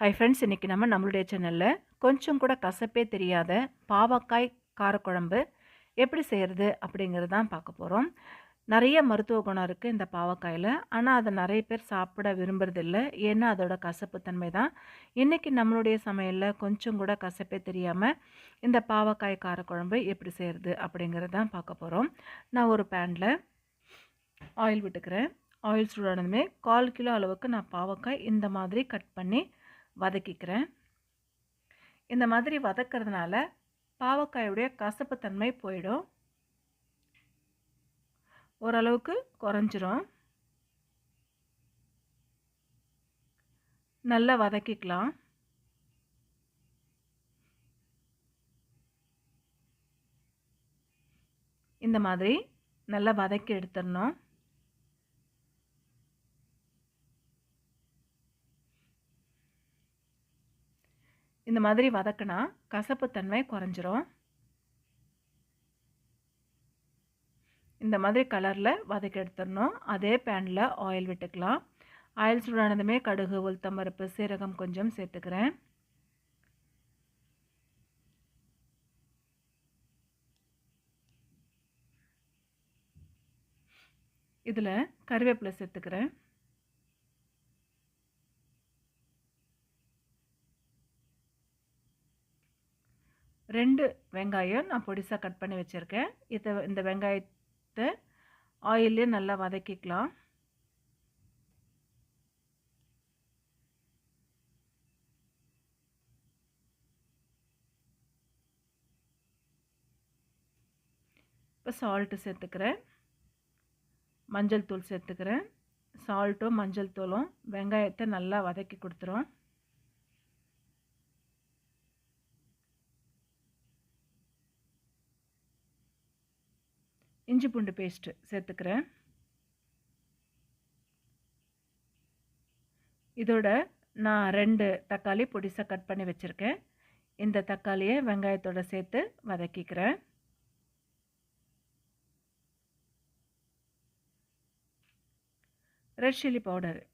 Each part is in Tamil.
ஹை ஃப்ரெண்ட்ஸ் இன்றைக்கி நம்ம நம்மளுடைய சேனலில் கொஞ்சம் கூட கசப்பே தெரியாத பாவக்காய் காரக்குழம்பு எப்படி செய்கிறது அப்படிங்கிறது தான் பார்க்க போகிறோம் நிறைய மருத்துவ குணம் இருக்குது இந்த பாவக்காயில். ஆனால் அதை நிறைய பேர் சாப்பிட விரும்புறதில்ல. ஏன்னா அதோட கசப்பு தன்மை தான். இன்றைக்கி நம்மளுடைய சமையலில் கொஞ்சம் கூட கசப்பே தெரியாமல் இந்த பாவக்காய் காரக்குழம்பு எப்படி செய்கிறது அப்படிங்கிறது தான் பார்க்க போகிறோம் நான் ஒரு பேனில் ஆயில் விட்டுக்கிறேன். ஆயில் சூடானதுமே கால் கிலோ அளவுக்கு நான் பாவக்காய் இந்த மாதிரி கட் பண்ணி வதக்கிக்கிறேன். இந்த மாதிரி வதக்கிறதுனால பாவக்காயுடைய கசப்பு தன்மை போயிடும். ஓரளவுக்கு குறைஞ்சிரும். நல்லா வதக்கிக்கலாம். இந்த மாதிரி நல்லா வதக்கி எடுத்துடணும். இந்த மாதிரி வதக்கினா கசப்புத்தன்மை குறைஞ்சிரும். இந்த மாதிரி கலரில் வதக்கி எடுத்துடணும். அதே பேனில் ஆயில் விட்டுக்கலாம். ஆயில் சூடானதுமே கடுகு உளுத்தம் பருப்பு சீரகம் கொஞ்சம் சேர்த்துக்கிறேன். இதில் கருவேப்பிலை சேர்த்துக்கிறேன். ரெண்டு வெங்காயம் நான் பொடிசாக கட் பண்ணி வச்சுருக்கேன். இதை இந்த வெங்காயத்தை ஆயிலே நல்லா வதக்கிக்கலாம். இப்போ சால்ட்டு சேர்த்துக்கிறேன். மஞ்சள் தூள் சேர்த்துக்கிறேன். சால்ட்டும் மஞ்சள் தூளும் வெங்காயத்தை நல்லா வதக்கி கொடுத்துரும். இஞ்சி பூண்டு பேஸ்ட்டு சேர்த்துக்கிறேன். இதோட நான் ரெண்டு தக்காளி பொடிசாக கட் பண்ணி வச்சுருக்கேன். இந்த தக்காளியை வெங்காயத்தோடு சேர்த்து வதக்கிக்கிறேன். ரெட் சில்லி பவுடர்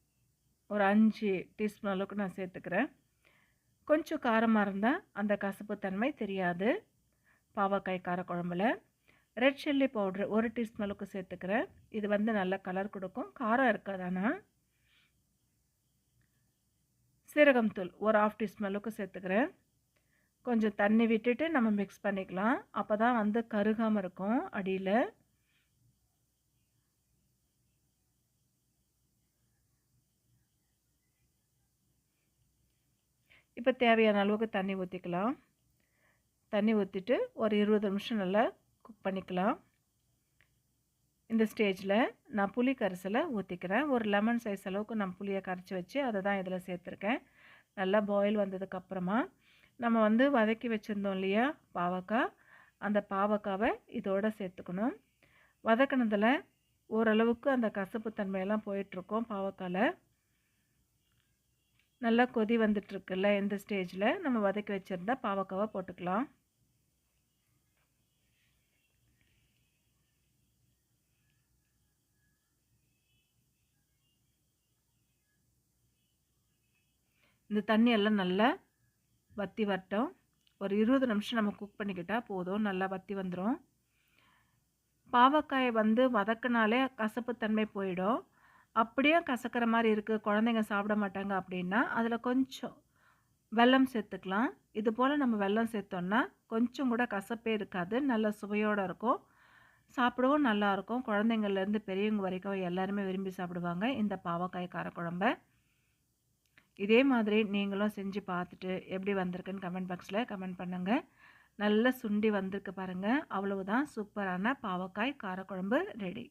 ஒரு அஞ்சு டீஸ்பூன் அளவுக்கு நான் சேர்த்துக்கிறேன். கொஞ்சம் காரமாக இருந்தால் அந்த கசப்பு தன்மை தெரியாது. பாவக்காய் காரக்குழம்புல. ரெட் சில்லி பவுட்ரு ஒரு டீஸ்பூன் அளவுக்கு சேர்த்துக்கிறேன். இது வந்து நல்ல கலர் கொடுக்கும். காரம் இருக்காது ஆனால் சீரகம் தூள் ஒரு ஆஃப் டீஸ்பூன் அளவுக்கு சேர்த்துக்கிறேன். கொஞ்சம் தண்ணி விட்டுட்டு நம்ம மிக்ஸ் பண்ணிக்கலாம். அப்போ தான் வந்து கருகாமல் இருக்கும் அடியில். இப்போ தேவையான அளவுக்கு தண்ணி ஊற்றிக்கலாம் தண்ணி ஊற்றிட்டு ஒரு இருபது நிமிஷம் நல்லா குக் பண்ணிக்கலாம். இந்த ஸ்டேஜில் நான் புளி கரைசலை ஊற்றிக்கிறேன் ஒரு லெமன் சைஸ் அளவுக்கு நான் புளியை கரைச்சி வச்சு அதை தான் இதில் சேர்த்துருக்கேன். நல்லா பாயில் வந்ததுக்கப்புறமா நம்ம வந்து வதக்கி வச்சுருந்தோம் இல்லையா பாவக்காய். அந்த பாவக்காவை இதோடு சேர்த்துக்கணும். வதக்கினதில் ஓரளவுக்கு அந்த கசப்பு தன்மையெல்லாம் போயிட்டுருக்கோம் பாவக்காயில் நல்லா கொதி வந்துட்டுருக்குல்ல இந்த ஸ்டேஜில் நம்ம வதக்கி வச்சுருந்தா பாவக்காவை போட்டுக்கலாம். இந்த தண்ணி எல்லாம் நல்லா வற்றி வரட்டும். ஒரு இருபது நிமிஷம் நம்ம குக் பண்ணிக்கிட்டால் போதும். நல்லா வற்றி வந்துடும் பாவக்காயை வந்து வதக்கினாலே கசப்புத்தன்மை போயிடும். அப்படியே கசக்கிற மாதிரி இருக்குது குழந்தைங்க சாப்பிட மாட்டாங்க அப்படின்னா அதில் கொஞ்சம் வெல்லம் சேர்த்துக்கலாம். இது போல் நம்ம வெல்லம் சேர்த்தோன்னா கொஞ்சம் கூட கசப்பே இருக்காது. நல்ல சுவையோடு இருக்கும். சாப்பிடவும் நல்லாயிருக்கும் குழந்தைங்கள்லேருந்து பெரியவங்க வரைக்கும் எல்லாருமே விரும்பி சாப்பிடுவாங்க. இந்த பாவக்காய் காரக்குழம்பை. இதே மாதிரி நீங்களும் செஞ்சு பார்த்துட்டு எப்படி வந்திருக்குன்னு கமெண்ட் பாக்ஸில் கமெண்ட் பண்ணுங்கள் நல்ல சுண்டி வந்திருக்கு பாருங்கள் அவ்வளவுதான். சூப்பரான பாவக்காய் காரக்குழம்பு ரெடி